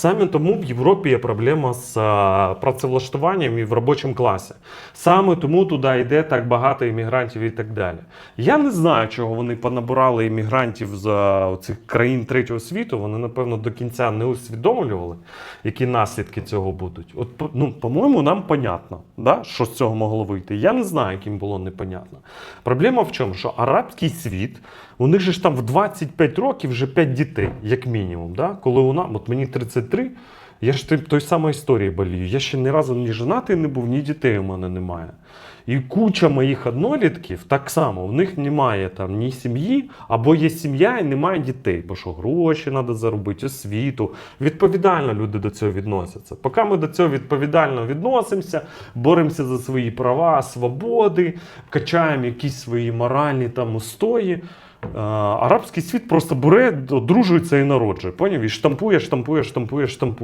Саме тому в Європі є проблема з е, працевлаштуванням і в робочому класі. Саме тому туди йде так багато іммігрантів і так далі. Я не знаю, чого вони понабирали іммігрантів з е, цих країн третього світу. Вони, напевно, до кінця не усвідомлювали, які наслідки цього будуть. От, ну, по-моєму, нам понятно, да, що з цього могло вийти. Я не знаю, яким було непонятно. Проблема в чому? Що арабський світ, у них же ж там в 25 років вже 5 дітей, як мінімум. Да? Коли нас, от мені 33, я ж той самої історії болію. Я ще ні разу ні женатий не був, ні дітей у мене немає. І куча моїх однолітків так само, в них немає там ні сім'ї, або є сім'я і немає дітей, бо що гроші треба заробити, освіту. Відповідально люди до цього відносяться. Поки ми до цього відповідально відносимося, боремося за свої права, свободи, качаємо якісь свої моральні там устої. Арабський світ просто бере, одружується і народжує. Поняв? І штампує, штампує, штампує, штампує.